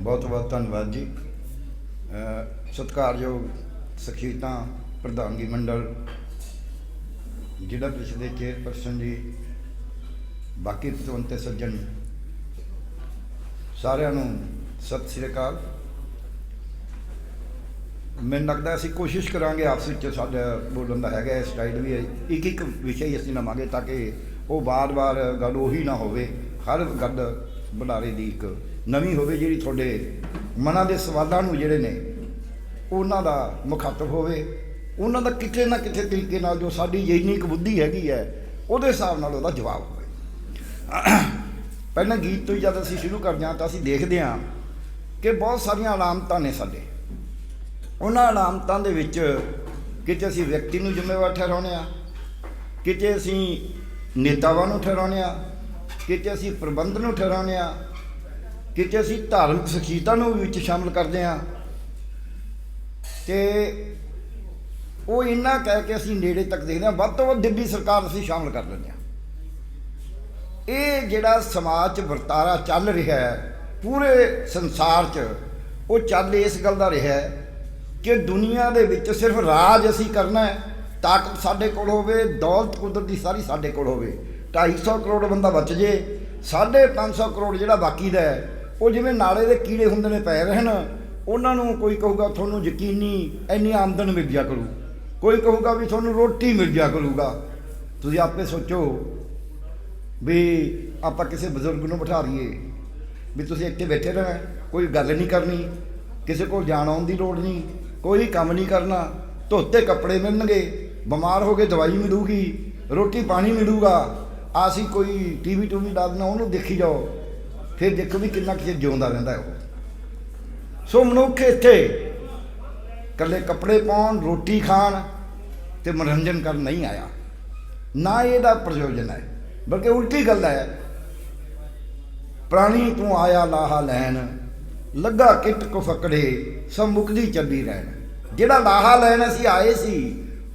ਬਹੁਤ ਬਹੁਤ ਧੰਨਵਾਦ ਜੀ। ਸਤਿਕਾਰਯੋਗ ਸਖੀਤਾਂ ਪ੍ਰਧਾਨਗੀ ਮੰਡਲ, ਜ਼ਿਲ੍ਹਾ ਪ੍ਰੀਸ਼ਦ ਦੇ ਚੇਅਰਪਰਸਨ ਜੀ, ਬਾਕੀ ਪਤਵੰਤੇ ਸੱਜਣ, ਸਾਰਿਆਂ ਨੂੰ ਸਤਿ ਸ੍ਰੀ ਅਕਾਲ। ਮੈਨੂੰ ਲੱਗਦਾ ਅਸੀਂ ਕੋਸ਼ਿਸ਼ ਕਰਾਂਗੇ ਆਪਸ ਵਿੱਚ ਸਾਡਾ ਬੋਲਣ ਦਾ ਹੈਗਾ ਸਟਾਈਲ ਵੀ ਇੱਕ ਇੱਕ ਵਿਸ਼ੇ ਹੀ ਅਸੀਂ ਲਵਾਂਗੇ ਤਾਂ ਕਿ ਉਹ ਬਾਰ-ਬਾਰ ਗੱਲ ਉਹੀ ਨਾ ਹੋਵੇ, ਹਰ ਗੱਲ ਬੁਲਾਰੇ ਦੀ ਇੱਕ ਨਵੀਂ ਹੋਵੇ ਜਿਹੜੀ ਤੁਹਾਡੇ ਮਨਾਂ ਦੇ ਸਵਾਲਾਂ ਨੂੰ ਜਿਹੜੇ ਨੇ, ਉਹਨਾਂ ਦਾ ਮੁਖਾਤਬ ਹੋਵੇ। ਉਹਨਾਂ ਦਾ ਕਿਤੇ ਨਾ ਕਿਤੇ ਤਰੀਕੇ ਨਾਲ ਜੋ ਸਾਡੀ ਜਿੰਨੀ ਬੁੱਧੀ ਹੈਗੀ ਹੈ, ਉਹਦੇ ਹਿਸਾਬ ਨਾਲ ਉਹਦਾ ਜਵਾਬ ਹੋਵੇ। ਪਹਿਲਾਂ ਗੀਤ ਤੋਂ ਹੀ ਜਦ ਅਸੀਂ ਸ਼ੁਰੂ ਕਰਦੇ ਹਾਂ ਤਾਂ ਅਸੀਂ ਦੇਖਦੇ ਹਾਂ ਕਿ ਬਹੁਤ ਸਾਰੀਆਂ ਅਲਾਮਤਾਂ ਨੇ ਸਾਡੇ। ਉਹਨਾਂ ਅਲਾਮਤਾਂ ਦੇ ਵਿੱਚ ਕਿਤੇ ਅਸੀਂ ਵਿਅਕਤੀ ਨੂੰ ਜ਼ਿੰਮੇਵਾਰ ਠਹਿਰਾਉਂਦੇ ਆ ਕਿਤੇ ਅਸੀਂ ਨੇਤਾਵਾਂ ਨੂੰ ਠਹਿਰਾਉਂਦੇ ਆ ਕਿਤੇ ਅਸੀਂ ਪ੍ਰਬੰਧ ਨੂੰ ਠਹਿਰਾਉਂਦੇ ਆ ਕਿਤੇ ਅਸੀਂ ਧਾਰਮਿਕ ਸਖੀਤਾ ਨੂੰ ਵੀ ਵਿੱਚ ਸ਼ਾਮਲ ਕਰਦੇ ਹਾਂ, ਤੇ ਉਹ ਇੰਨਾ ਕਹਿ ਕੇ ਅਸੀਂ ਨੇੜੇ ਤੱਕ ਦੇਖਦੇ ਹਾਂ, ਵੱਧ ਤੋਂ ਵੱਧ ਦਿੱਲੀ ਸਰਕਾਰ ਅਸੀਂ ਸ਼ਾਮਲ ਕਰ ਲੈਂਦੇ ਹਾਂ। ਇਹ ਜਿਹੜਾ ਸਮਾਜ 'ਚ ਵਰਤਾਰਾ ਚੱਲ ਰਿਹਾ ਹੈ, ਪੂਰੇ ਸੰਸਾਰ 'ਚ, ਉਹ ਚੱਲ ਇਸ ਗੱਲ ਦਾ ਰਿਹਾ ਹੈ ਕਿ ਦੁਨੀਆ ਦੇ ਵਿੱਚ ਸਿਰਫ ਰਾਜ ਅਸੀਂ ਕਰਨਾ ਹੈ, ਤਾਕਤ ਸਾਡੇ ਕੋਲ ਹੋਵੇ, ਦੌਲਤ ਕੁਦਰਤੀ ਸਾਰੀ ਸਾਡੇ ਕੋਲ ਹੋਵੇ। 250 ਕਰੋੜ ਬੰਦਾ ਬਚ ਜੇ 550 ਕਰੋੜ ਜਿਹੜਾ ਬਾਕੀ ਦਾ ਹੈ ਉਹ ਜਿਵੇਂ ਨਾਲੇ ਦੇ ਕੀੜੇ ਹੁੰਦੇ ਨੇ ਪੈ ਰਹਿਣ ਉਹਨਾਂ ਨੂੰ ਕੋਈ ਕਹੂਗਾ ਤੁਹਾਨੂੰ ਯਕੀਨੀ ਇੰਨੀ ਆਮਦਨ ਮਿਲ ਜਾ ਕਰੂ। ਕੋਈ ਕਹੂਗਾ ਵੀ ਤੁਹਾਨੂੰ ਰੋਟੀ ਮਿਲ ਜਾ ਕਰੂਗਾ। ਤੁਸੀਂ ਆਪੇ ਸੋਚੋ ਵੀ ਆਪਾਂ ਕਿਸੇ ਬਜ਼ੁਰਗ ਨੂੰ ਬਿਠਾ ਲਈਏ, ਵੀ ਤੁਸੀਂ ਇੱਥੇ ਬੈਠੇ ਰਹਿਣਾ, ਕੋਈ ਗੱਲ ਨਹੀਂ ਕਰਨੀ, ਕਿਸੇ ਕੋਲ ਜਾਣ ਆਉਣ ਦੀ ਲੋੜ ਨਹੀਂ, ਕੋਈ ਕੰਮ ਨਹੀਂ ਕਰਨਾ, ਧੋਤੇ ਕੱਪੜੇ ਮਿਲਣਗੇ, ਬਿਮਾਰ ਹੋ ਕੇ ਦਵਾਈ ਮਿਲੂਗੀ, ਰੋਟੀ ਪਾਣੀ ਮਿਲੂਗਾ ਅਸੀਂ ਕੋਈ ਟੀਵੀ ਟੂਵੀ ਲਾ ਦੇਣਾ, ਉਹਨੂੰ ਦੇਖੀ ਜਾਓ। ਫਿਰ ਦੇਖੋ ਵੀ ਕਿੰਨਾ ਕਿਸੇ ਜਿਉਂਦਾ ਰਹਿੰਦਾ ਉਹ। ਸੋ ਮਨੁੱਖ ਇੱਥੇ ਕੱਲੇ ਕੱਪੜੇ ਪਾਉਣ, ਰੋਟੀ ਖਾਣ ਤੇ ਮਨੋਰੰਜਨ ਕਰਨ ਨਹੀਂ ਆਇਆ। ਨਾ ਇਹਦਾ ਪ੍ਰਯੋਜਨ ਹੈ, ਬਲਕਿ ਉਲਟੀ ਗੱਲ ਹੈ, ਪ੍ਰਾਣੀ ਤੂੰ ਆਇਆ ਲਾਹਾ ਲੈਣ, ਲੱਗਾ ਕਿਟ ਕੋ ਫਕੜੇ, ਸਭ ਮੁਕਦੀ ਚੱਲੀ ਰਹਿਣ। ਜਿਹੜਾ ਲਾਹਾ ਲੈਣ ਅਸੀਂ ਆਏ ਸੀ,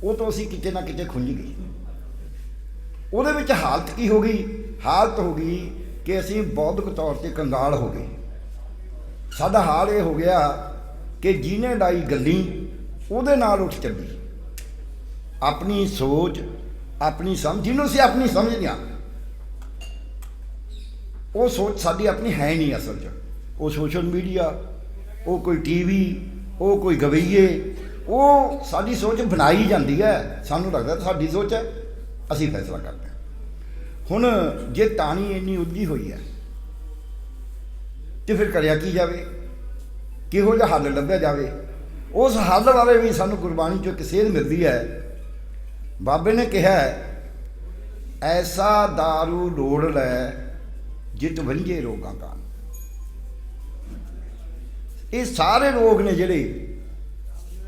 ਉਹ ਤੋਂ ਅਸੀਂ ਕਿਤੇ ਨਾ ਕਿਤੇ ਖੁੰਝ ਗਏ। ਉਹਦੇ ਵਿੱਚ ਹਾਲਤ ਕੀ ਹੋ ਗਈ? ਹਾਲਤ ਹੋ ਗਈ ਕਿ ਅਸੀਂ ਬੌਧਿਕ ਤੌਰ ਤੇ ਕੰਗਾਲ ਹੋ ਗਏ। ਸਾਡਾ ਹਾਲ ਇਹ ਹੋ ਗਿਆ ਕਿ ਜਿਹਨੇ ਡਾਈ ਗੱਲੀ ਉਹਦੇ ਨਾਲ ਉੱਠ ਚੱਲੀ। ਆਪਣੀ ਸੋਚ, ਆਪਣੀ ਸਮਝ, ਜਿਹਨੂੰ ਅਸੀਂ ਆਪਣੀ ਸਮਝਦੇ ਹਾਂ ਉਹ ਸੋਚ ਸਾਡੀ ਆਪਣੀ ਹੈ ਨਹੀਂ ਅਸਲ 'ਚ। ਉਹ ਸੋਸ਼ਲ ਮੀਡੀਆ, ਉਹ ਕੋਈ ਟੀਵੀ ਉਹ ਕੋਈ ਗਵਈਏ, ਉਹ ਸਾਡੀ ਸੋਚ ਬਣਾਈ ਜਾਂਦੀ ਹੈ। ਸਾਨੂੰ ਲੱਗਦਾ ਸਾਡੀ ਸੋਚ ਹੈ, ਅਸੀਂ ਫੈਸਲਾ ਕਰਦੇ ਹੁਣ ਜੇ ਤਾਣੀ ਇੰਨੀ ਉਲਝੀ ਹੋਈ ਹੈ, ਤੇ ਫਿਰ ਕਰਿਆ ਕੀ ਜਾਵੇ? ਕਿਹੋ ਜਿਹਾ ਹੱਲ ਲੱਭਿਆ ਜਾਵੇ? ਉਸ ਹੱਲ ਬਾਰੇ ਵੀ ਸਾਨੂੰ ਗੁਰਬਾਣੀ ਚੋਂ ਇੱਕ ਸੇਧ ਮਿਲਦੀ ਹੈ। ਬਾਬੇ ਨੇ ਕਿਹਾ ਐਸਾ दारू ਲੋੜ ਲੈ, ਜਿਤ ਵੰਝੇ ਰੋਗਾਂ ਕਾ ਇਹ ਸਾਰੇ ਰੋਗ ਨੇ ਜਿਹੜੇ,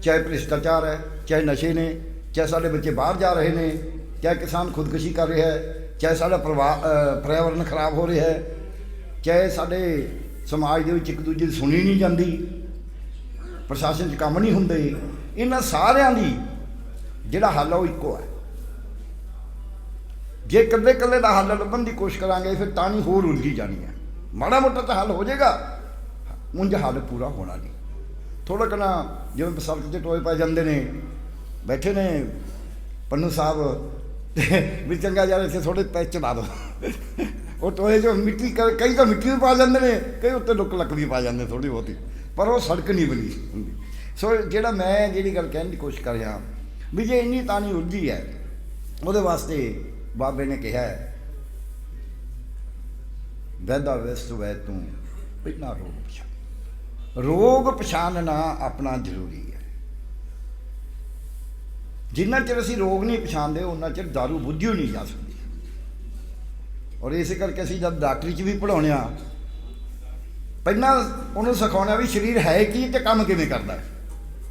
ਚਾਹੇ ਭ੍ਰਿਸ਼ਟਾਚਾਰ ਹੈ, ਚਾਹੇ ਨਸ਼ੇ ਨੇ, ਚਾਹੇ ਸਾਡੇ ਬੱਚੇ ਬਾਹਰ ਜਾ ਰਹੇ ਨੇ, ਚਾਹੇ ਕਿਸਾਨ ਖੁਦਕੁਸ਼ੀ ਕਰ ਰਿਹਾ ਹੈ ਚਾਹੇ ਸਾਡਾ ਪਰਿਵਾਰ, ਅਹ, ਪਰਿਆਵਰਨ ਖਰਾਬ ਹੋ ਰਿਹਾ ਹੈ, ਚਾਹੇ ਸਾਡੇ ਸਮਾਜ ਦੇ ਵਿੱਚ ਇੱਕ ਦੂਜੇ ਦੀ ਸੁਣੀ ਨਹੀਂ ਜਾਂਦੀ, ਪ੍ਰਸ਼ਾਸਨ 'ਚ ਕੰਮ ਨਹੀਂ ਹੁੰਦੇ, ਇਹਨਾਂ ਸਾਰਿਆਂ ਦੀ ਜਿਹੜਾ ਹੱਲ ਉਹ ਇੱਕੋ ਹੈ। ਜੇ ਇਕੱਲੇ ਇਕੱਲੇ ਦਾ ਹੱਲ ਲੱਭਣ ਦੀ ਕੋਸ਼ਿਸ਼ ਕਰਾਂਗੇ, ਫਿਰ ਤਾਂ ਨਹੀਂ ਹੋਰ ਉਲਝੀ ਜਾਣੀ ਹੈ। ਮਾੜਾ ਮੋਟਾ ਤਾਂ ਹੱਲ ਹੋ ਜਾਏਗਾ, ਉਂਝ ਹੱਲ ਪੂਰਾ ਹੋਣਾ ਨਹੀਂ। ਥੋੜਾ ਕਨਾ ਜਿਵੇਂ ਸੜਕ ਤੇ ਟੋਏ ਪਾ ਜਾਂਦੇ ਨੇ, ਬੈਠੇ ਨੇ ਪੰਨੂ ਸਾਹਿਬ ਵੀ ਚੰਗਾ ਯਾਰ, ਇੱਥੇ ਥੋੜੇ ਪੈਚ ਚੜਾ ਦੋ। ਉਹ ਟੋਏ ਜੋ ਮਿੱਟੀ ਕਰ- ਕਈ ਤਾਂ ਮਿੱਟੀ ਵੀ ਪਾ ਜਾਂਦੇ ਨੇ, ਕਈ ਉੱਤੇ ਲੁੱਕ ਲੱਕ ਵੀ ਪਾ ਜਾਂਦੇ ਥੋੜੀ ਬਹੁਤੀ। ਪਰ ਉਹ ਸੜਕ ਨਹੀਂ ਬਣੀ ਹੁੰਦੀ। ਸੋ ਜਿਹੜਾ ਮੈਂ ਜਿਹੜੀ ਗੱਲ ਕਹਿਣ ਦੀ ਕੋਸ਼ਿਸ਼ ਕਰ ਰਿਹਾ ਵੀ ਜੇ ਇੰਨੀ ਤਾਣੀ ਉਲਝੀ ਹੈ, ਉਹਦੇ ਵਾਸਤੇ ਬਾਬੇ ਨੇ ਕਿਹਾ ਹੈ, ਵੈਦਾ ਵੈਸਟ ਵੈ ਤੂੰ ਬਿਨਾ ਰੋਗ ਪਛਾਣ ਰੋਗ ਪਛਾਣਨਾ ਆਪਣਾ ਜ਼ਰੂਰੀ ਹੈ। ਜਿੰਨਾ ਚਿਰ ਅਸੀਂ ਰੋਗ ਨਹੀਂ ਪਛਾਣਦੇ, ਉਹਨਾਂ ਚਿਰ दारू ਬੁੱਝਿਓ ਨਹੀਂ ਜਾ ਸਕਦੀ। ਔਰ ਇਸੇ ਕਰਕੇ ਅਸੀਂ ਜਦ ਡਾਕਟਰੀ 'ਚ ਵੀ ਪੜਾਉਣੇ ਆ ਪਹਿਲਾਂ ਉਹਨੂੰ ਸਿਖਾਉਣਾ ਵੀ ਸਰੀਰ ਹੈ ਕੀ ਤੇ ਕੰਮ ਕਿਵੇਂ ਕਰਦਾ ਹੈ।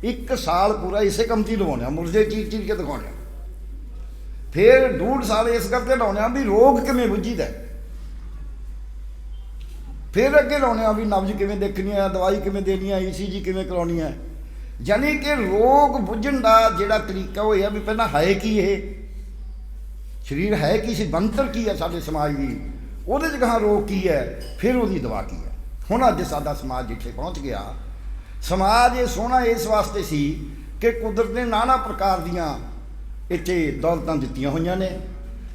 ਇੱਕ ਸਾਲ ਪੂਰਾ ਇਸੇ ਕੰਮ 'ਚ ਹੀ ਲਵਾਉਣਾ ਮੁਰਦੇ ਚੀਰ ਚੀਰ ਕੇ ਦਿਖਾਉਣਾ ਫਿਰ ਡੂਢ ਸਾਲ ਇਸ ਕਰਕੇ ਲਾਉਣੇ ਆ ਵੀ ਰੋਗ ਕਿਵੇਂ ਬੁੱਝੀਦਾ ਹੈ। ਫਿਰ ਅੱਗੇ ਲਾਉਣੇ ਆ ਵੀ ਨਬਜ਼ ਕਿਵੇਂ ਦੇਖਣੀ ਹੈ, ਦਵਾਈ ਕਿਵੇਂ ਦੇਣੀ ਹੈ ਈਸੀਜੀ ਕਿਵੇਂ ਕਰਾਉਣੀ ਹੈ। ਯਾਨੀ ਕਿ ਰੋਗ ਬੁੱਝਣ ਦਾ ਜਿਹੜਾ ਤਰੀਕਾ ਉਹ ਇਹ ਆ ਵੀ ਪਹਿਲਾਂ ਹੈ ਕੀ ਇਹ? ਸਰੀਰ ਹੈ ਕੀ ਸੀ? ਬੰਤਰ ਕੀ ਹੈ ਸਾਡੇ ਸਮਾਜ ਦੀ? ਉਹਦੇ ਚ ਕਹਾਂ ਰੋਗ ਕੀ ਹੈ? ਫਿਰ ਉਹਦੀ ਦਵਾ ਕੀ ਹੈ? ਹੁਣ ਅੱਜ ਸਾਡਾ ਸਮਾਜ ਜਿੱਥੇ ਪਹੁੰਚ ਗਿਆ, ਸਮਾਜ ਇਹ ਸੋਹਣਾ ਇਸ ਵਾਸਤੇ ਸੀ ਕਿ ਕੁਦਰਤ ਨੇ ਨਾਨਾ ਪ੍ਰਕਾਰ ਦੀਆਂ ਇੱਥੇ ਦੌਲਤਾਂ ਦਿੱਤੀਆਂ ਹੋਈਆਂ ਨੇ।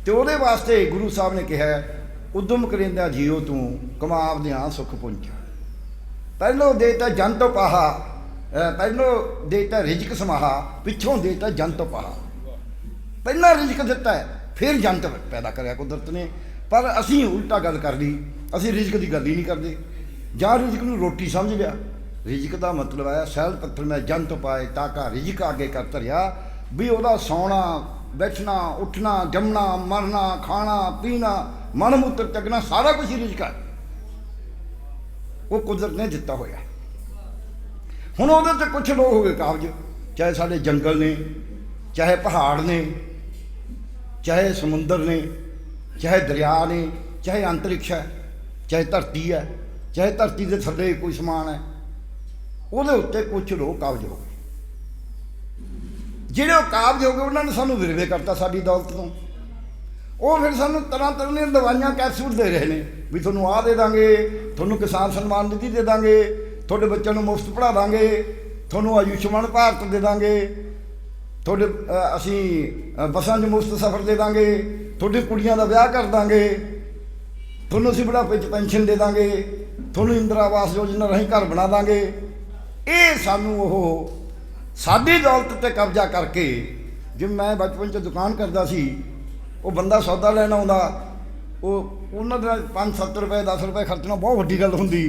ਤੇ ਉਹਦੇ ਵਾਸਤੇ ਗੁਰੂ ਸਾਹਿਬ ਨੇ ਕਿਹਾ, ਉਦਮ ਕਰਿੰਦਾ ਜੀਓ ਤੂੰ, ਕਮਾਵਦਿਆਂ ਸੁਖ ਪੁੰਚ ਪਹਿਲੋ ਦੇਤਾ ਜੰਤ ਪਾਹਾ ਅਹ ਪਹਿਲੋ ਦੇਤਾ ਰਿਜਕ ਸਮਾਹਾ, ਪਿੱਛੋਂ ਦੇਤਾ ਜੰਤ ਪਾਹਾ। ਪਹਿਲਾਂ ਰਿਜਕ ਦਿੱਤਾ ਹੈ, ਫਿਰ ਜੰਤ ਪੈਦਾ ਕਰਿਆ ਕੁਦਰਤ ਨੇ। ਪਰ ਅਸੀਂ ਉਲਟਾ ਗੱਲ ਕਰ ਲਈ, ਅਸੀਂ ਰਿਜਕ ਦੀ ਗੱਲ ਹੀ ਨਹੀਂ ਕਰਦੇ। ਜਾਂ ਰਿਜਕ ਨੂੰ ਰੋਟੀ ਸਮਝ ਲਿਆ ਰਿਜਕ ਦਾ ਮਤਲਬ ਹੈ ਸੈਲ ਪੱਥਰ ਮੈਂ ਜੰਤ ਪਾਏ ਤਾਕਾ ਰਿਜਕ ਅੱਗੇ ਕਰ ਧਰਿਆ। ਵੀ ਉਹਦਾ ਸੌਣਾ, ਬੈਠਣਾ, ਉੱਠਣਾ, ਜੰਮਣਾ, ਮਰਨਾ, ਖਾਣਾ, ਪੀਣਾ, ਮਨ ਮੂਤਰ ਚੱਗਣਾ ਸਾਰਾ ਕੁਝ ਹੀ ਰਿਜਕ ਹੈ। ਉਹ ਕੁਦਰਤ ਨੇ ਦਿੱਤਾ ਹੋਇਆ। ਹੁਣ ਉਹਦੇ ਤੇ ਕੁਝ ਲੋਕ ਹੋ ਗਏ ਕਾਬਜ। ਚਾਹੇ ਸਾਡੇ ਜੰਗਲ ਨੇ, ਚਾਹੇ ਪਹਾੜ ਨੇ, ਚਾਹੇ ਸਮੁੰਦਰ ਨੇ, ਚਾਹੇ ਦਰਿਆ ਨੇ, ਚਾਹੇ ਅੰਤਰਿਕਸ਼ ਹੈ, ਚਾਹੇ ਧਰਤੀ ਹੈ, ਚਾਹੇ ਧਰਤੀ ਦੇ ਥੱਲੇ ਕੋਈ ਸਮਾਨ ਹੈ, ਉਹਦੇ ਉੱਤੇ ਕੁਝ ਲੋਕ ਕਾਬਜ ਹੋ ਗਏ। ਜਿਹੜੇ ਉਹ ਕਾਬਜ ਹੋ ਗਏ, ਉਹਨਾਂ ਨੇ ਸਾਨੂੰ ਵਿਰਵੇ ਕਰਤਾ ਸਾਡੀ ਦੌਲਤ ਤੋਂ। ਉਹ ਫਿਰ ਸਾਨੂੰ ਤਰ੍ਹਾਂ ਤਰ੍ਹਾਂ ਦੀਆਂ ਦਵਾਈਆਂ ਕੈਪਸੂਲ ਦੇ ਰਹੇ ਨੇ, ਵੀ ਤੁਹਾਨੂੰ ਆਹ ਦੇ ਦਾਂਗੇ, ਤੁਹਾਨੂੰ ਕਿਸਾਨ ਸਨਮਾਨ ਨਿਧੀ ਦੇ ਦਾਂਗੇ ਤੁਹਾਡੇ ਬੱਚਿਆਂ ਨੂੰ ਮੁਫਤ ਪੜ੍ਹਾ ਦਾਂਗੇ, ਤੁਹਾਨੂੰ ਆਯੁਸ਼ਮਾਨ ਭਾਰਤ ਦੇ ਦਾਂਗੇ, ਤੁਹਾਡੇ ਅਸੀਂ ਬੱਸਾਂ 'ਚ ਮੁਫਤ ਸਫ਼ਰ ਦੇ ਦਾਂਗੇ, ਤੁਹਾਡੇ ਕੁੜੀਆਂ ਦਾ ਵਿਆਹ ਕਰ ਦਾਂਗੇ, ਤੁਹਾਨੂੰ ਅਸੀਂ ਬੁਢਾਪੇ 'ਚ ਪੈਨਸ਼ਨ ਦੇ ਦਾਂਗੇ, ਤੁਹਾਨੂੰ ਇੰਦਰਾ ਆਵਾਸ ਯੋਜਨਾ ਰਾਹੀਂ ਘਰ ਬਣਾ ਦਾਂਗੇ। ਇਹ ਸਾਨੂੰ ਉਹ ਸਾਡੀ ਦੌਲਤ ਤੇ ਕਬਜ਼ਾ ਕਰਕੇ, ਜਿਵੇਂ ਮੈਂ ਬਚਪਨ 'ਚ ਦੁਕਾਨ ਕਰਦਾ ਸੀ, ਉਹ ਬੰਦਾ ਸੌਦਾ ਲੈਣ ਆਉਂਦਾ, ਉਹ ਉਹਨਾਂ ਦਾ 5-7 ਰੁਪਏ 10 ਰੁਪਏ ਖਰਚਣਾ ਬਹੁਤ ਵੱਡੀ ਗੱਲ ਹੁੰਦੀ।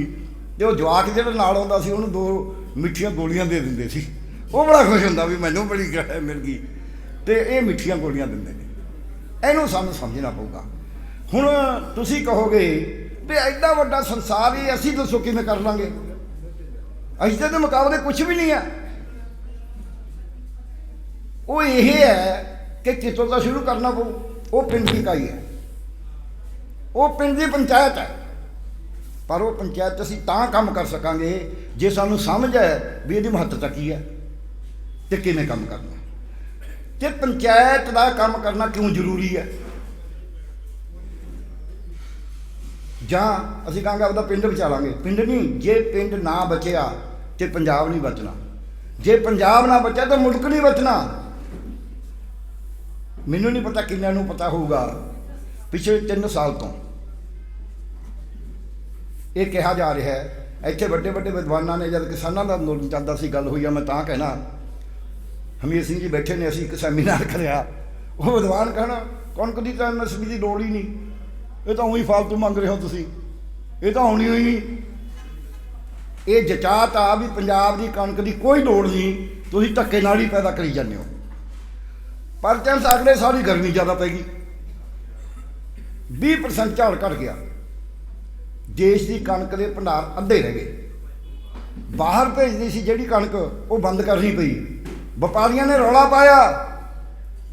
ਤੇ ਉਹ ਜਵਾਕ ਜਿਹੜਾ ਨਾਲ ਆਉਂਦਾ ਸੀ, ਉਹਨੂੰ ਦੋ ਮਿੱਠੀਆਂ ਗੋਲੀਆਂ ਦੇ ਦਿੰਦੇ ਸੀ। ਉਹ ਬੜਾ ਖੁਸ਼ ਹੁੰਦਾ ਵੀ ਮੈਨੂੰ ਬੜੀ ਗ੍ਰਹਿ ਮਿਲ ਗਈ। ਤੇ ਇਹ ਮਿੱਠੀਆਂ ਗੋਲੀਆਂ ਦਿੰਦੇ ਨੇ। ਇਹਨੂੰ ਸਾਨੂੰ ਸਮਝਣਾ ਪਊਗਾ। ਹੁਣ ਤੁਸੀਂ ਕਹੋਗੇ ਵੀ ਐਡਾ ਵੱਡਾ ਸੰਸਾਰ ਹੀ, ਅਸੀਂ ਦੱਸੋ ਕਿਵੇਂ ਕਰ ਲਾਂਗੇ? ਅਸੀਂ ਦੇ ਇਹਦੇ ਮੁਕਾਬਲੇ ਕੁਝ ਵੀ ਨਹੀਂ ਆ। ਉਹ ਇਹ ਹੈ ਕਿ ਕਿਤੋਂ ਦਾ ਸ਼ੁਰੂ ਕਰਨਾ ਪਊ। ਉਹ ਪਿੰਡ ਦੀ ਇਕਾਈ ਹੈ। ਉਹ ਪਿੰਡ ਦੀ ਪੰਚਾਇਤ ਹੈ। ਪਰ ਉਹ ਪੰਚਾਇਤ ਅਸੀਂ ਤਾਂ ਕੰਮ ਕਰ ਸਕਾਂਗੇ ਜੇ ਸਾਨੂੰ ਸਮਝ ਹੈ ਵੀ ਇਹਦੀ ਮਹੱਤਤਾ ਕੀ ਹੈ ਤੇ ਕਿਵੇਂ ਕੰਮ ਕਰਨਾ। ਤੇ ਪੰਚਾਇਤ ਦਾ ਕੰਮ ਕਰਨਾ ਕਿਉਂ ਜ਼ਰੂਰੀ ਹੈ? ਜਾਂ ਅਸੀਂ ਕਹਾਂਗੇ ਆਪਦਾ ਪਿੰਡ ਬਚਾ ਲਾਂਗੇ ਪਿੰਡ ਨਹੀਂ, ਜੇ ਪਿੰਡ ਨਾ ਬਚਿਆ ਤੇ ਪੰਜਾਬ ਨਹੀਂ ਬਚਣਾ। ਜੇ ਪੰਜਾਬ ਨਾ ਬਚਿਆ ਤਾਂ ਮੁਲਕ ਨਹੀਂ ਬਚਣਾ। ਮੈਨੂੰ ਨਹੀਂ ਪਤਾ ਕਿੰਨਿਆਂ ਨੂੰ ਪਤਾ ਹੋਊਗਾ, ਪਿਛਲੇ 3 ਸਾਲ ਤੋਂ। ਇਹ ਕਿਹਾ ਜਾ ਰਿਹਾ ਹੈ, ਇੱਥੇ ਵੱਡੇ ਵੱਡੇ ਵਿਦਵਾਨਾਂ ਨੇ ਜਦ ਕਿਸਾਨਾਂ ਦਾ ਅੰਦੋਲਨ ਚੱਲਦਾ ਸੀ, ਗੱਲ ਹੋਈ ਆ, ਮੈਂ ਤਾਂ ਕਹਿਣਾ, ਹਮੀਰ ਸਿੰਘ ਜੀ ਬੈਠੇ ਨੇ, ਅਸੀਂ ਇੱਕ ਸੈਮੀਨਾਰ ਕਰਿਆ। ਉਹ ਵਿਦਵਾਨ ਕਹਿਣਾ, ਕਣਕ ਦੀ ਤਾਂ ਐਮਐਸਪੀ ਦੀ ਲੋੜ ਹੀ ਨਹੀਂ। ਇਹ ਤਾਂ ਉਹੀ ਫालतू ਮੰਗ ਰਹੇ ਹੋ ਤੁਸੀਂ। ਇਹ ਤਾਂ ਹੋਣੀ ਹੋਈ ਨਹੀਂ। ਇਹ ਜਚਾਤ ਆ ਵੀ ਪੰਜਾਬ ਦੀ ਕਣਕ ਦੀ ਕੋਈ ਲੋੜ ਨਹੀਂ, ਤੁਸੀਂ ਧੱਕੇ ਨਾਲ ਹੀ ਪੈਦਾ ਕਰੀ ਜਾਂਦੇ ਹੋ। ਪਰ ਚਾਂਸ ਅਗਲੇ ਸਾਲ ਹੀ ਗਰਮੀ ਜ਼ਿਆਦਾ ਪੈ ਗਈ। 20% ਝਾੜ ਘਟ ਗਿਆ। ਦੇਸ਼ ਦੀ ਕਣਕ ਦੇ ਭੰਡਾਰ ਅੱਧੇ ਰਹਿ ਗਏ। ਬਾਹਰ ਭੇਜਦੀ ਸੀ ਜਿਹੜੀ ਕਣਕ, ਉਹ ਬੰਦ ਕਰਨੀ ਪਈ। ਵਪਾਰੀਆਂ ਨੇ ਰੌਲਾ ਪਾਇਆ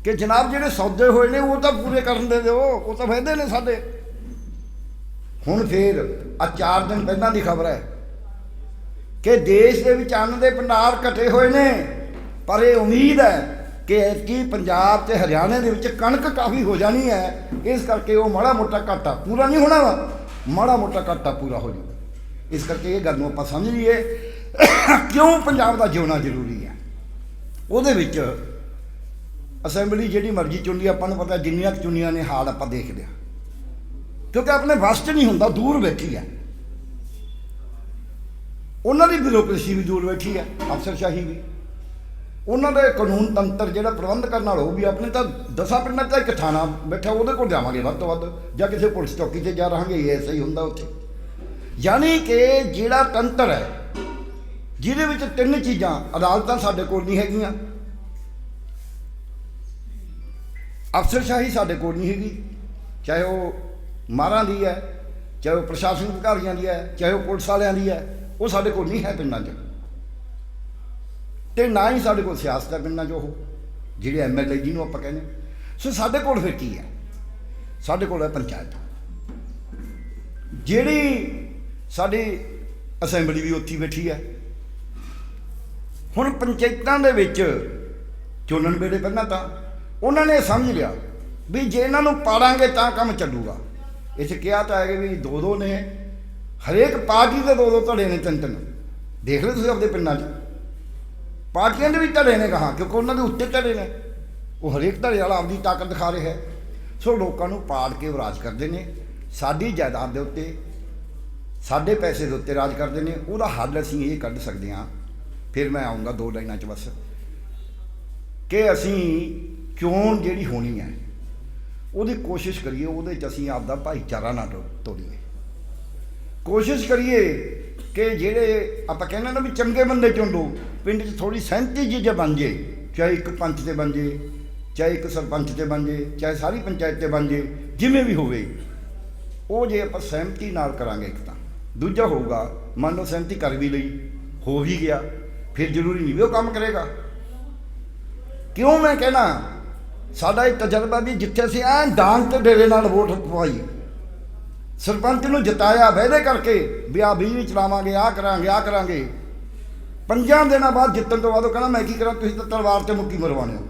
ਕਿ ਜਨਾਬ ਜਿਹੜੇ ਸੌਦੇ ਹੋਏ ਨੇ, ਉਹ ਤਾਂ ਪੂਰੇ ਕਰਨ ਦੇ ਦਿਓ, ਉਹ ਤਾਂ ਫਾਇਦੇ ਨੇ ਸਾਡੇ। ਹੁਣ ਫੇਰ ਆ ਚਾਰ ਦਿਨ ਪਹਿਲਾਂ ਦੀ ਖਬਰ ਹੈ ਕਿ ਦੇਸ਼ ਦੇ ਵਿੱਚ ਅੰਨ ਦੇ ਭੰਡਾਰ ਘਟੇ ਹੋਏ ਨੇ, ਪਰ ਇਹ ਉਮੀਦ ਹੈ ਕਿ ਐਤਕੀ ਪੰਜਾਬ ਤੇ ਹਰਿਆਣੇ ਦੇ ਵਿੱਚ ਕਣਕ ਕਾਫੀ ਹੋ ਜਾਣੀ ਹੈ। ਇਸ ਕਰਕੇ ਉਹ ਮਾੜਾ ਮੋਟਾ ਘਾਟਾ ਪੂਰਾ ਨਹੀਂ ਹੋਣਾ ਵਾ। ਮਾੜਾ ਮੋਟਾ ਘਾਟਾ ਪੂਰਾ ਹੋ ਜਾਊਗਾ। ਇਸ ਕਰਕੇ ਇਹ ਗੱਲ ਨੂੰ ਆਪਾਂ ਸਮਝ ਲਈਏ। ਕਿਉਂ ਪੰਜਾਬ ਦਾ ਜਿਉਣਾ ਜ਼ਰੂਰੀ ਹੈ? ਉਹਦੇ ਵਿੱਚ ਅਸੈਂਬਲੀ ਜਿਹੜੀ ਮਰਜ਼ੀ ਚੁਣੀ ਆਪਾਂ ਨੂੰ ਪਤਾ ਜਿੰਨੀਆਂ ਕੁ ਚੁਣੀਆਂ ਨੇ, ਹਾਲ ਆਪਾਂ ਦੇਖਦੇ ਲਿਆ। ਕਿਉਂਕਿ ਆਪਣੇ ਵੱਸ 'ਚ ਨਹੀਂ ਹੁੰਦਾ, ਦੂਰ ਬੈਠੀ ਹੈ। ਉਹਨਾਂ ਦੀ ਬਿਊਰੋਕ੍ਰੇਸੀ ਵੀ ਦੂਰ ਬੈਠੀ ਹੈ, ਅਫਸਰਸ਼ਾਹੀ ਵੀ। ਉਹਨਾਂ ਦਾ ਕਾਨੂੰਨ ਤੰਤਰ ਜਿਹੜਾ ਪ੍ਰਬੰਧ ਕਰਨ ਵਾਲਾ ਉਹ ਵੀ ਆਪਣੇ ਤਾਂ ਦਸਾਂ ਪਿੰਡਾਂ 'ਚ ਇੱਕ ਥਾਣਾ ਬੈਠਾ, ਉਹਦੇ ਕੋਲ ਜਾਵਾਂਗੇ ਵੱਧ ਤੋਂ ਵੱਧ। ਜਾਂ ਕਿਸੇ ਪੁਲਿਸ ਚੌਕੀ ਤੇ ਜਾ ਰਹਾਂਗੇ, ਇਹ ਐਸਾ ਹੀ ਹੁੰਦਾ ਉੱਥੇ। ਯਾਨੀ ਕਿ ਜਿਹੜਾ ਤੰਤਰ ਹੈ, ਜਿਹਦੇ ਵਿੱਚ ਤਿੰਨ ਚੀਜ਼ਾਂ, ਅਦਾਲਤਾਂ ਸਾਡੇ ਕੋਲ ਨਹੀਂ ਹੈਗੀਆਂ। ਅਫਸਰਸ਼ਾਹੀ ਸਾਡੇ ਕੋਲ ਨਹੀਂ ਹੈਗੀ। ਚਾਹੇ ਉਹ ਮਾਰਾਂ ਦੀ ਹੈ, ਚਾਹੇ ਉਹ ਪ੍ਰਸ਼ਾਸਨਿਕ ਅਧਿਕਾਰੀਆਂ ਦੀ ਹੈ, ਚਾਹੇ ਉਹ ਪੁਲਿਸ ਵਾਲਿਆਂ ਦੀ ਹੈ, ਉਹ ਸਾਡੇ ਕੋਲ ਨਹੀਂ ਹੈ ਪਿੰਡਾਂ 'ਚ। ਤੇ ਨਾ ਹੀ ਸਾਡੇ ਕੋਲ ਸਿਆਸਤ ਹੈ ਪਿੰਡਾਂ 'ਚ ਉਹ ਜਿਹੜੇ ਐਮਐਲਏ ਜਿਹਨੂੰ ਆਪਾਂ ਕਹਿੰਦੇ ਸੋ ਸਾਡੇ ਕੋਲ ਫਿਰ ਕੀ ਹੈ? ਸਾਡੇ ਕੋਲ ਹੈ ਪੰਚਾਇਤ। ਜਿਹੜੀ ਸਾਡੀ ਅਸੈਂਬਲੀ ਵੀ ਉੱਥੇ ਬੈਠੀ ਹੈ। ਹੁਣ ਪੰਚਾਇਤਾਂ ਦੇ ਵਿੱਚ ਚੋਣਨ ਵੇਲੇ ਪਹਿਲਾਂ ਤਾਂ ਉਹਨਾਂ ਨੇ ਸਮਝ ਲਿਆ ਵੀ ਜੇ ਇਹਨਾਂ ਨੂੰ ਪਾੜਾਂਗੇ ਤਾਂ ਕੰਮ ਚੱਲੂਗਾ। ਇਸ ਕਿਹਾ ਤਾਂ ਹੈ ਕਿ ਵੀ ਦੋ ਦੋ ਨੇ, ਹਰੇਕ ਪਾਰਟੀ ਦੇ ਦੋ ਦੋ ਧੜੇ ਨੇ ਤਿੰਨ ਤਿੰਨ। ਦੇਖ ਲਓ ਤੁਸੀਂ ਆਪਣੇ ਪਿੰਡਾਂ 'ਚ। ਪਾਰਟੀਆਂ ਦੇ ਵੀ ਧੜੇ ਨੇ ਕਹਾ, ਕਿਉਂਕਿ ਉਹਨਾਂ ਦੇ ਉੱਤੇ ਧੜੇ ਨੇ। ਉਹ ਹਰੇਕ ਧੜੇ ਵਾਲਾ ਆਪਦੀ ਤਾਕਤ ਦਿਖਾ ਰਿਹਾ ਹੈ। ਸੋ ਲੋਕਾਂ ਨੂੰ ਪਾੜ ਕੇ ਉਹ ਰਾਜ ਕਰਦੇ ਨੇ। ਸਾਡੀ ਜਾਇਦਾਦ ਦੇ ਉੱਤੇ, ਸਾਡੇ ਪੈਸੇ ਦੇ ਉੱਤੇ ਰਾਜ ਕਰਦੇ ਨੇ। ਉਹਦਾ ਹੱਲ ਅਸੀਂ ਇਹ ਕੱਢ ਸਕਦੇ ਹਾਂ। ਫਿਰ ਮੈਂ ਆਉਂਗਾ ਦੋ ਲਾਈਨਾਂ 'ਚ ਬਸ। ਕਿ ਅਸੀਂ ਚੋਣ ਜਿਹੜੀ ਹੋਣੀ ਹੈ, ਉਹਦੀ ਕੋਸ਼ਿਸ਼ ਕਰੀਏ, ਉਹਦੇ 'ਚ ਅਸੀਂ ਆਪਦਾ ਭਾਈਚਾਰਾ ਨਾ ਤੋੜੀਏ। ਕੋਸ਼ਿਸ਼ ਕਰੀਏ ਕਿ ਜਿਹੜੇ ਆਪਾਂ ਕਹਿੰਦੇ ਨਾ ਵੀ ਚੰਗੇ ਬੰਦੇ ਚੁਣੋ ਪਿੰਡ 'ਚ ਥੋੜੀ ਸਹਿਮਤੀ ਜਿਹੀ ਜੇ ਬਣ ਜੇ, ਚਾਹੇ ਇੱਕ ਪੰਚ ਤੇ ਬਣ ਜੇ, ਚਾਹੇ ਇੱਕ ਸਰਪੰਚ ਤੇ ਬਣ ਜੇ, ਚਾਹੇ ਸਾਰੀ ਪੰਚਾਇਤ ਤੇ ਬਣ ਜੇ, ਜਿਵੇਂ ਵੀ ਹੋਵੇ, ਉਹ ਜੇ ਆਪਾਂ ਸਹਿਮਤੀ ਨਾਲ ਕਰਾਂਗੇ ਇੱਕ ਤਾਂ। ਦੂਜਾ ਹੋਊਗਾ, ਮੰਨ ਲਓ ਸਹਿਮਤੀ ਕਰ ਵੀ ਲਈ, ਹੋ ਵੀ ਗਿਆ, ਫਿਰ ਜ਼ਰੂਰੀ ਨਹੀਂ ਵੀ ਉਹ ਕੰਮ ਕਰੇਗਾ। ਕਿਉਂ ਮੈਂ ਕਹਿਣਾ, ਸਾਡਾ ਇਹ ਤਜਰਬਾ ਵੀ ਜਿੱਥੇ ਅਸੀਂ ਐਂ ਡਾਂਗ ਤੇ ਡੇਰੇ ਨਾਲ ਵੋਟ ਪਵਾਈ, ਸਰਪੰਚ ਨੂੰ ਜਿਤਾਇਆ ਵਾਅਦੇ ਕਰਕੇ, ਵੀ ਆ ਬਿਜਲੀ ਚਲਾਵਾਂਗੇ ਆ ਕਰਾਂਗੇ ਆ ਕਰਾਂਗੇ ਪੰਜਾਂ ਦਿਨਾਂ ਬਾਅਦ ਜਿੱਤਣ ਤੋਂ ਬਾਅਦ ਉਹ ਕਹਿੰਦਾ, ਮੈਂ ਕੀ ਕਰਾਂ? ਤੁਸੀਂ ਤਾਂ ਤਲਵਾਰ ਤੇ ਮੁੱਕੀ ਮਰਵਾਣੇ ਹੋ।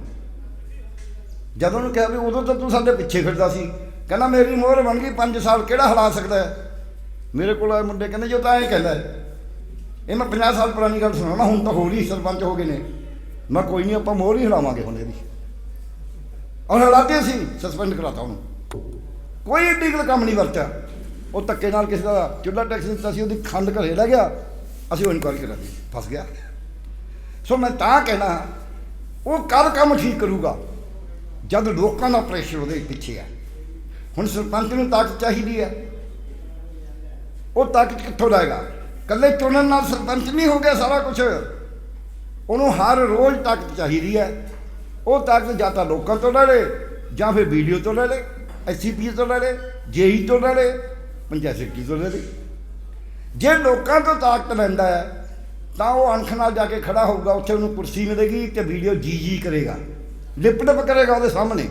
ਜਦੋਂ ਉਹਨੂੰ ਕਿਹਾ ਵੀ ਉਦੋਂ ਤਾਂ ਤੂੰ ਸਾਡੇ ਪਿੱਛੇ ਫਿਰਦਾ ਸੀ। ਕਹਿੰਦਾ, ਮੇਰੀ ਮੋਹਰ ਬਣ ਗਈ 5 ਸਾਲ, ਕਿਹੜਾ ਹਿਲਾ ਸਕਦਾ ਹੈ? ਮੇਰੇ ਕੋਲ ਆਏ ਮੁੰਡੇ ਕਹਿੰਦੇ, ਜੋ ਤਾਂ ਐਂ ਕਹਿੰਦਾ ਇਹ ਮੈਂ 50 ਸਾਲ ਪੁਰਾਣੀ ਗੱਲ ਸੁਣਾਉਣਾ, ਹੁਣ ਤਾਂ ਹੋਰ ਹੀ ਸਰਪੰਚ ਹੋ ਗਏ ਨੇ। ਮੈਂ ਕੋਈ ਨਹੀਂ, ਆਪਾਂ ਮੋਹਰ ਹੀ ਹਿਲਾਵਾਂਗੇ ਹੁਣ ਇਹਦੀ। ਔਰ ਹਲਾਤੇ ਸੀ ਸਸਪੈਂਡ ਕਰਾਤਾ ਉਹਨੂੰ। ਕੋਈ ਏਡੀ ਗੱਲ ਕੰਮ ਨਹੀਂ ਵਰਤਿਆ। ਉਹ ਧੱਕੇ ਨਾਲ ਕਿਸੇ ਦਾ ਚੁੱਲ੍ਹਾ ਟੈਕਸ ਦਿੱਤਾ ਸੀ, ਉਹਦੀ ਖੰਡ ਘਰੇ ਲੈ ਗਿਆ। ਅਸੀਂ ਉਹ ਇਨਕੁਆਰੀ ਕਰਾਂਗੇ। ਫਸ ਗਿਆ। ਸੋ ਮੈਂ ਤਾਂ ਕਹਿਣਾ, ਉਹ ਕਰ ਕੰਮ ਠੀਕ ਕਰੂਗਾ? ਜਦ ਲੋਕਾਂ ਦਾ ਪ੍ਰੈਸ਼ਰ ਉਹਦੇ ਪਿੱਛੇ ਹੈ ਹੁਣ ਸਰਪੰਚ ਨੂੰ ਤਾਕਤ ਚਾਹੀਦੀ ਹੈ ਉਹ ਤਾਕਤ ਕਿੱਥੋਂ ਲਾਏਗਾ? ਕੱਲੇ ਚੁਣਨ ਨਾਲ ਸਰਪੰਚ ਨਹੀਂ ਹੋ ਗਿਆ ਸਾਰਾ ਕੁਝ ਉਹਨੂੰ ਹਰ ਰੋਜ਼ ਤਾਕਤ ਚਾਹੀਦੀ ਹੈ ਉਹ ਤਾਕਤ ਜਾਂ ਤਾਂ ਲੋਕਾਂ ਤੋਂ ਲੈ ਲੇ, ਜਾਂ ਫਿਰ ਵੀਡੀਓ ਤੋਂ ਲੈ ਲੇ ਐਸਸੀਪੀ ਤੋਂ ਲੈ ਲੇ ਜੇਈ ਤੋਂ ਲੈ ਲੇ, ਪੰਚਾਇਤ ਸੈਕਟਰੀ ਤੋਂ ਲੈ ਲੇ। ਜੇ ਲੋਕਾਂ ਤੋਂ ਤਾਕਤ ਲੈਂਦਾ ਹੈ, ਤਾਂ ਉਹ ਅਣਖ ਨਾਲ ਜਾ ਕੇ ਖੜਾ ਹੋਊਗਾ, ਉੱਥੇ ਉਹਨੂੰ ਕੁਰਸੀ ਮਿਲੇਗੀ ਤੇ ਵੀਡੀਓ ਜੀ ਜੀ ਕਰੇਗਾ। ਲਿਪਟਪ ਕਰੇਗਾ ਉਹਦੇ ਸਾਹਮਣੇ।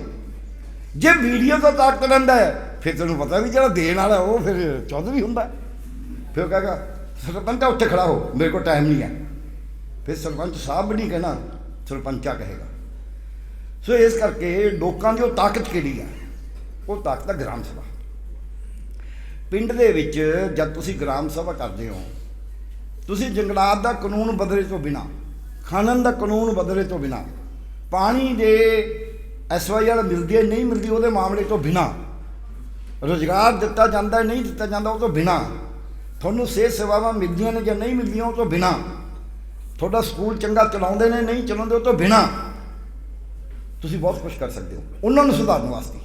ਜੇ ਵੀਡੀਓ ਤੋਂ ਤਾਕਤ ਲੈਂਦਾ ਹੈ, ਫਿਰ ਤੈਨੂੰ ਪਤਾ ਵੀ ਜਿਹੜਾ ਦੇਣ ਵਾਲਾ ਉਹ ਫਿਰ ਚੌਧਰੀ ਹੁੰਦਾ ਫਿਰ ਉਹ ਕਹੇਗਾ, ਸਰਪੰਚਾ, ਉੱਥੇ ਖੜਾ ਹੋ, ਮੇਰੇ ਕੋਲ ਟਾਈਮ ਨਹੀਂ ਹੈ। ਫਿਰ ਸਰਪੰਚ ਸਾਹਿਬ ਵੀ ਨਹੀਂ ਕਹਿਣਾ, ਸਰਪੰਚਾ ਕਹੇਗਾ। ਸੋ ਇਸ ਕਰਕੇ ਲੋਕਾਂ ਦੀ ਉਹ ਤਾਕਤ ਕਿਹੜੀ ਹੈ? ਉਹ ਤਾਕਤ ਹੈ ਗ੍ਰਾਮ ਸਭਾ। ਪਿੰਡ ਦੇ ਵਿੱਚ ਜਦ ਤੁਸੀਂ ਗ੍ਰਾਮ ਸਭਾ ਕਰਦੇ ਹੋ, ਤੁਸੀਂ ਜੰਗਲਾਤ ਦਾ ਕਾਨੂੰਨ ਬਦਲੇ ਤੋਂ ਬਿਨਾ, ਖਾਨਨ ਦਾ ਕਾਨੂੰਨ ਬਦਲੇ ਤੋਂ ਬਿਨਾ, ਪਾਣੀ ਦੇ ਐਸਵਾਈਆਰ ਮਿਲਦੀ ਹੈ, ਨਹੀਂ ਮਿਲਦੀ ਉਹਦੇ ਮਾਮਲੇ ਤੋਂ ਬਿਨਾ, ਰੋਜ਼ਗਾਰ ਦਿੱਤਾ ਜਾਂਦਾ ਨਹੀਂ ਦਿੱਤਾ ਜਾਂਦਾ ਉਹ ਤੋਂ ਬਿਨਾ, ਤੁਹਾਨੂੰ ਸਿਹਤ ਸੇਵਾਵਾਂ ਮਿਲਦੀਆਂ ਨੇ ਜਾਂ ਨਹੀਂ ਮਿਲਦੀਆਂ ਉਹ ਤੋਂ ਬਿਨਾ, ਤੁਹਾਡਾ ਸਕੂਲ ਚੰਗਾ ਚਲਾਉਂਦੇ ਨੇ, ਨਹੀਂ ਚਲਾਉਂਦੇ ਉਹ ਤੋਂ ਬਿਨਾ, ਤੁਸੀਂ ਬਹੁਤ ਕੁਝ ਕਰ ਸਕਦੇ ਹੋ, ਉਹਨਾਂ ਨੂੰ ਸੁਧਾਰਨ ਵਾਸਤੇ।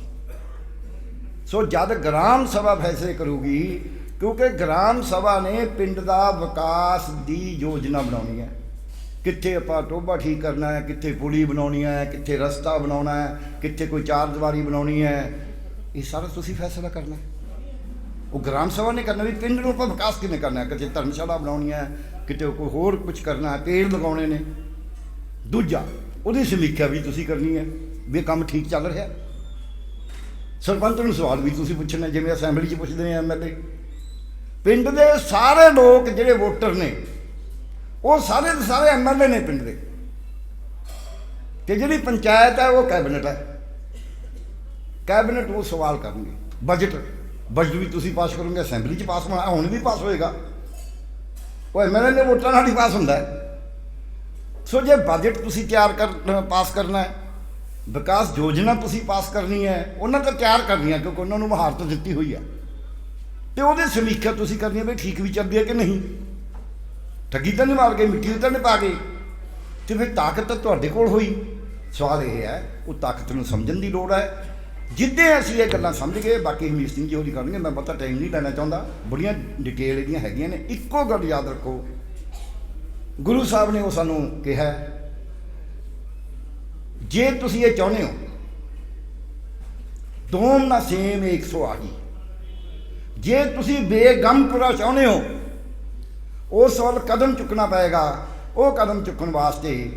ਸੋ ਜਦ ਗ੍ਰਾਮ ਸਭਾ ਫੈਸਲੇ ਕਰੂਗੀ, ਕਿਉਂਕਿ ਗ੍ਰਾਮ ਸਭਾ ਨੇ ਪਿੰਡ ਦਾ ਵਿਕਾਸ ਦੀ ਯੋਜਨਾ ਬਣਾਉਣੀ ਹੈ। ਕਿੱਥੇ ਆਪਾਂ ਟੋਭਾ ਠੀਕ ਕਰਨਾ ਹੈ, ਕਿੱਥੇ ਪੁਲੀ ਬਣਾਉਣੀ ਹੈ, ਕਿੱਥੇ ਰਸਤਾ ਬਣਾਉਣਾ ਹੈ, ਕਿੱਥੇ ਕੋਈ ਚਾਰ ਦੀਵਾਰੀ ਬਣਾਉਣੀ ਹੈ, ਇਹ ਸਾਰਾ ਤੁਸੀਂ ਫੈਸਲਾ ਕਰਨਾ ਉਹ ਗ੍ਰਾਮ ਸਭਾ ਨੇ ਕਰਨਾ ਵੀ ਪਿੰਡ ਨੂੰ ਆਪਾਂ ਵਿਕਾਸ ਕਿਵੇਂ ਕਰਨਾ ਹੈ? ਕਿਤੇ ਧਰਮਸ਼ਾਲਾ ਬਣਾਉਣੀ ਹੈ, ਕਿਤੇ ਕੋਈ ਹੋਰ ਕੁਝ ਕਰਨਾ ਹੈ ਪੇੜ ਲਗਾਉਣੇ ਨੇ। ਦੂਜਾ, ਉਹਦੀ ਸਮੀਖਿਆ ਵੀ ਤੁਸੀਂ ਕਰਨੀ ਹੈ, ਵੀ ਕੰਮ ਠੀਕ ਚੱਲ ਰਿਹਾ ਸਰਪੰਚ ਨੂੰ ਸਵਾਲ ਵੀ ਤੁਸੀਂ ਪੁੱਛਣਾ, ਜਿਵੇਂ ਅਸੈਂਬਲੀ 'ਚ ਪੁੱਛਦੇ ਨੇ ਐਮਐਲਏ ਪਿੰਡ ਦੇ ਸਾਰੇ ਲੋਕ ਜਿਹੜੇ ਵੋਟਰ ਨੇ, ਉਹ ਸਾਰੇ ਦੇ ਸਾਰੇ ਐਮਐਲਏ ਨੇ ਪਿੰਡ ਦੇ। ਤੇ ਜਿਹੜੀ ਪੰਚਾਇਤ ਹੈ, ਉਹ ਕੈਬਨਿਟ ਹੈ। ਕੈਬਨਿਟ ਉਹ ਸਵਾਲ ਕਰਨਗੇ। ਬਜਟ ਬਜਟ ਵੀ ਤੁਸੀਂ ਪਾਸ ਕਰੋਗੇ, ਅਸੈਂਬਲੀ 'ਚ ਪਾਸ ਹੋਣਾ ਹੁਣ ਵੀ ਪਾਸ ਹੋਏਗਾ। ਉਹ ਐਮਐਲਏ ਨੇ ਵੋਟਾਂ ਨਾਲ ਹੀ ਪਾਸ ਹੁੰਦਾ ਸੋ ਜੇ ਬਜਟ ਤੁਸੀਂ ਤਿਆਰ ਕਰ ਪਾਸ ਕਰਨਾ ਹੈ ਵਿਕਾਸ ਯੋਜਨਾ ਤੁਸੀਂ ਪਾਸ ਕਰਨੀ ਹੈ, ਉਹਨਾਂ ਤਾਂ ਤਿਆਰ ਕਰਨੀ ਹੈ, ਕਿਉਂਕਿ ਉਹਨਾਂ ਨੂੰ ਮਹਾਰਤ ਦਿੱਤੀ ਹੋਈ ਹੈ। ਤੇ ਉਹਦੇ ਸਮੀਖਿਆ ਤੁਸੀਂ ਕਰਨੀ ਹੈ ਵੀ ਠੀਕ ਵੀ ਚੱਲਦੀ ਹੈ ਕਿ ਨਹੀਂ? ਠੱਗੀ ਤਾਂ ਨਹੀਂ ਮਾਰ ਗਏ, ਮਿੱਟੀ ਤਾਂ ਨਹੀਂ ਪਾ ਗਏ। ਤੇ ਫਿਰ ਤਾਕਤ ਤਾਂ ਤੁਹਾਡੇ ਕੋਲ ਹੋਈ। ਸਵਾਲ ਇਹ ਹੈ, ਉਹ ਤਾਕਤ ਨੂੰ ਸਮਝਣ ਦੀ ਲੋੜ ਹੈ। ਜਿੱਦੇ ਅਸੀਂ ਇਹ ਗੱਲਾਂ ਸਮਝ ਗਏ, ਬਾਕੀ ਹਮੀਰ ਸਿੰਘ ਜੀ ਹੋਰੀ ਕਰਨਗੇ ਮੈਂ ਪਤਾ ਟਾਈਮ ਨਹੀਂ ਲੈਣਾ ਚਾਹੁੰਦਾ। ਬੜੀਆਂ ਡਿਟੇਲ ਇਹਦੀਆਂ ਹੈਗੀਆਂ ਨੇ, ਇੱਕੋ ਗੱਲ ਯਾਦ ਰੱਖੋ। ਗੁਰੂ ਸਾਹਿਬ ਨੇ ਉਹ ਸਾਨੂੰ ਕਿਹਾ ਜੇ ਤੁਸੀਂ ਇਹ ਚਾਹੁੰਦੇ ਹੋ, ਦੋਮ ਨਾ ਸੇਮ 108 ਜੇ ਤੁਸੀਂ ਬੇਗਮਪੁਰਾ ਚਾਹੁੰਦੇ ਹੋ, ਉਹ ਸਵਾਲ ਕਦਮ ਚੁੱਕਣਾ ਪਏਗਾ। ਉਹ ਕਦਮ ਚੁੱਕਣ ਵਾਸਤੇ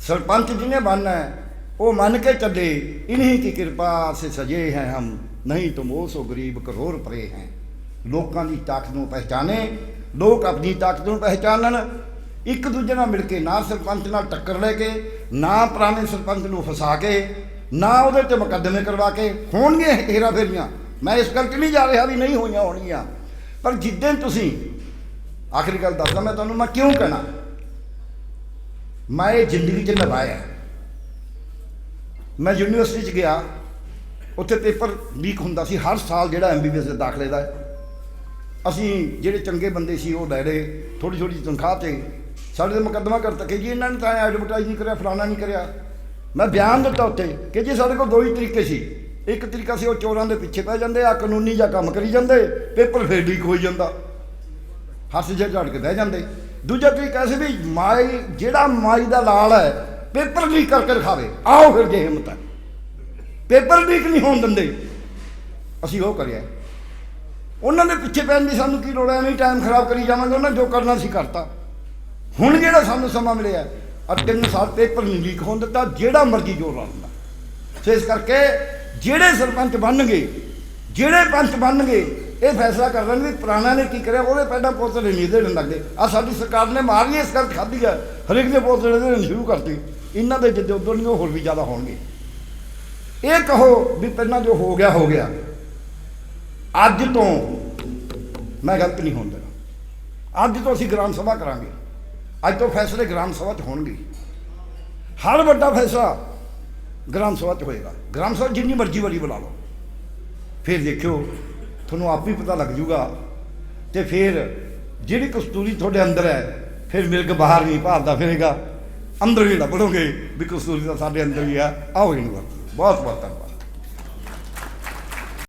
ਸਰਪੰਚ ਜਿਹਨੇ ਬਣਨਾ ਉਹ ਮੰਨ ਕੇ ਚੱਲੇ, ਇਨਹੀ ਦੀ ਕਿਰਪਾ ਸੇ ਸਜੇ ਹੈ ਹਮ, ਨਹੀਂ ਤੁਮ ਉਸ ਗਰੀਬ ਕਰੋੜ ਪਰੇ ਹੈ। ਲੋਕਾਂ ਦੀ ਤਾਕਤ ਨੂੰ ਪਹਿਚਾਨੇ, ਲੋਕ ਆਪਣੀ ਤਾਕਤ ਨੂੰ ਪਹਿਚਾਨਣ ਇੱਕ ਦੂਜੇ ਨਾਲ ਮਿਲ ਕੇ ਨਾ ਸਰਪੰਚ ਨਾਲ ਟੱਕਰ ਲੈ ਕੇ, ਨਾ ਪੁਰਾਣੇ ਸਰਪੰਚ ਨੂੰ ਫਸਾ ਕੇ, ਨਾ ਉਹਦੇ ਤੇ ਮੁਕੱਦਮੇ ਕਰਵਾ ਕੇ ਹੋਣਗੇ ਹੇਰਾ ਫੇਰੀਆਂ। ਮੈਂ ਇਸ ਗੱਲ 'ਚ ਨਹੀਂ ਜਾ ਰਿਹਾ ਵੀ ਨਹੀਂ ਹੋਈਆਂ ਹੋਣਗੀਆਂ। ਪਰ ਜਿੱਦਾਂ ਤੁਸੀਂ, ਆਖਰੀ ਗੱਲ ਦੱਸਦਾ ਮੈਂ ਤੁਹਾਨੂੰ, ਮੈਂ ਕਿਉਂ ਕਹਿਣਾ? ਮੈਂ ਇਹ ਜ਼ਿੰਦਗੀ 'ਚ ਲਵਾਇਆ ਮੈਂ ਯੂਨੀਵਰਸਿਟੀ 'ਚ ਗਿਆ। ਉੱਥੇ ਪੇਪਰ ਲੀਕ ਹੁੰਦਾ ਸੀ। ਹਰ ਸਾਲ ਜਿਹੜਾ ਐਮਬੀਬੀਐਸ ਦੇ ਦਾਖਲੇ ਦਾ ਅਸੀਂ ਜਿਹੜੇ ਚੰਗੇ ਬੰਦੇ ਸੀ, ਉਹ ਲੈ ਰਹੇ ਥੋੜੀ ਥੋੜੀ ਤਨਖਾਹ ਤੇ ਸਾਡੇ ਤੇ ਮੁਕੱਦਮਾ ਕਰ ਤੱਕੇ ਜੀ ਇਹਨਾਂ ਨੇ ਤਾਂ ਐਡਵਰਟਾਈਜ਼ ਨਹੀਂ ਕਰਿਆ, ਫਲਾਣਾ ਨਹੀਂ ਕਰਿਆ। ਮੈਂ ਬਿਆਨ ਦਿੱਤਾ ਉੱਤੇ ਕਿ ਜੀ ਸਾਡੇ ਕੋਲ ਦੋ ਹੀ ਤਰੀਕੇ ਸੀ। ਇੱਕ ਤਰੀਕਾ ਸੀ ਉਹ ਚੋਰਾਂ ਦੇ ਪਿੱਛੇ ਪੈ ਜਾਂਦੇ ਆ, ਕਾਨੂੰਨੀ ਜਾਂ ਕੰਮ ਕਰੀ ਜਾਂਦੇ, ਪੇਪਰ ਫੇਰ ਲੀਕ ਹੋਈ ਜਾਂਦਾ। ਹੱਥ ਜੇ ਝੜ ਕੇ ਬਹਿ ਜਾਂਦੇ। ਦੂਜਾ ਤਰੀਕਾ ਸੀ ਵੀ ਮਾਈ, ਜਿਹੜਾ ਮਾਈ ਦਾ ਲਾਲ ਹੈ, ਪੇਪਰ ਲੀਕ ਕਰਕੇ ਰਖਾਵੇ। ਆਓ ਫਿਰ ਜੇ ਹਿੰਮਤ ਹੈ। ਪੇਪਰ ਲੀਕ ਨਹੀਂ ਹੋਣ ਦਿੰਦੇ। ਅਸੀਂ ਉਹ ਕਰਿਆ। ਉਹਨਾਂ ਦੇ ਪਿੱਛੇ ਪੈਣ ਦੀ ਸਾਨੂੰ ਕੀ ਲੋੜ ਹੈ? ਐਵੇਂ ਟਾਈਮ ਖਰਾਬ ਕਰੀ ਜਾਵਾਂਗੇ। ਉਹਨਾਂ ਜੋ ਕਰਨਾ ਸੀ ਕਰਤਾ। ਹੁਣ ਜਿਹੜਾ ਸਾਨੂੰ ਸਮਾਂ ਮਿਲਿਆ ਆ ਤਿੰਨ ਸਾਲ ਪੇਪਰ ਨਹੀਂ ਲੀਕ ਹੋਣ ਦਿੱਤਾ, ਜਿਹੜਾ ਮਰਜ਼ੀ ਜੋਰ ਲਾ ਦਿੰਦਾ। ਸੋ ਇਸ ਕਰਕੇ ਜਿਹੜੇ ਸਰਪੰਚ ਬਣਨਗੇ, ਜਿਹੜੇ ਪੰਚ ਬਣਨਗੇ, ਇਹ ਫੈਸਲਾ ਕਰ ਲੈਣ ਵੀ ਪੁਰਾਣਾ ਨੇ ਕੀ ਕਰਿਆ, ਉਹਦੇ ਪਹਿਲਾਂ ਪੋਤਰੇ ਨਹੀਂ ਦੇਣ ਲੱਗਦੇ ਆ ਸਾਡੀ ਸਰਕਾਰ ਨੇ ਮਾਰ ਲਈ ਇਸ ਗੱਲ ਖਾਧੀ ਹੈ ਹਰੇਕ ਦੇ ਪੋਤਰੇ ਦੇਣ ਸ਼ੁਰੂ ਕਰਤੀ। ਇਹਨਾਂ ਦੇ ਜਿੱਦੇ ਉਦੋਂ ਨਹੀਂ ਉਹ ਹੋਰ ਵੀ ਜ਼ਿਆਦਾ ਹੋਣਗੇ। ਇਹ ਕਹੋ ਵੀ ਪਹਿਲਾਂ ਜੋ ਹੋ ਗਿਆ ਹੋ ਗਿਆ। ਅੱਜ ਤੋਂ ਮੈਂ ਗਲਤ ਨਹੀਂ ਹੋਣ ਦੇਣਾ। ਅੱਜ ਤੋਂ ਅਸੀਂ ਗ੍ਰਾਮ ਸਭਾ ਕਰਾਂਗੇ। ਅੱਜ ਤੋਂ ਫੈਸਲੇ ਗ੍ਰਾਮ ਸਭਾ 'ਚ ਹੋਣਗੇ। ਹਰ ਵੱਡਾ ਫੈਸਲਾ ਗ੍ਰਾਮ ਸਭਾ 'ਚ ਹੋਏਗਾ। ਗ੍ਰਾਮ ਸਭਾ ਜਿੰਨੀ ਮਰਜ਼ੀ ਵਾਰੀ ਬੁਲਾ ਲਓ। ਫਿਰ ਦੇਖਿਓ, ਤੁਹਾਨੂੰ ਆਪ ਹੀ ਪਤਾ ਲੱਗ ਜੂਗਾ ਤੇ ਫਿਰ ਜਿਹੜੀ ਕਸਤੂਰੀ ਤੁਹਾਡੇ ਅੰਦਰ ਹੈ, ਫਿਰ ਮਿਲਕ ਬਾਹਰ ਨਹੀਂ ਭਾਲਦਾ ਫਿਰੇਗਾ। ਅੰਦਰ ਵੀ ਲੱਭਣੋਗੇ ਵੀ ਕਸਤੂਰੀ ਤਾਂ ਸਾਡੇ ਅੰਦਰ ਹੀ ਆ। ਆਓ ਇਹਨੂੰ ਵਰਤੋ। ਬਹੁਤ ਬਹੁਤ ਧੰਨਵਾਦ।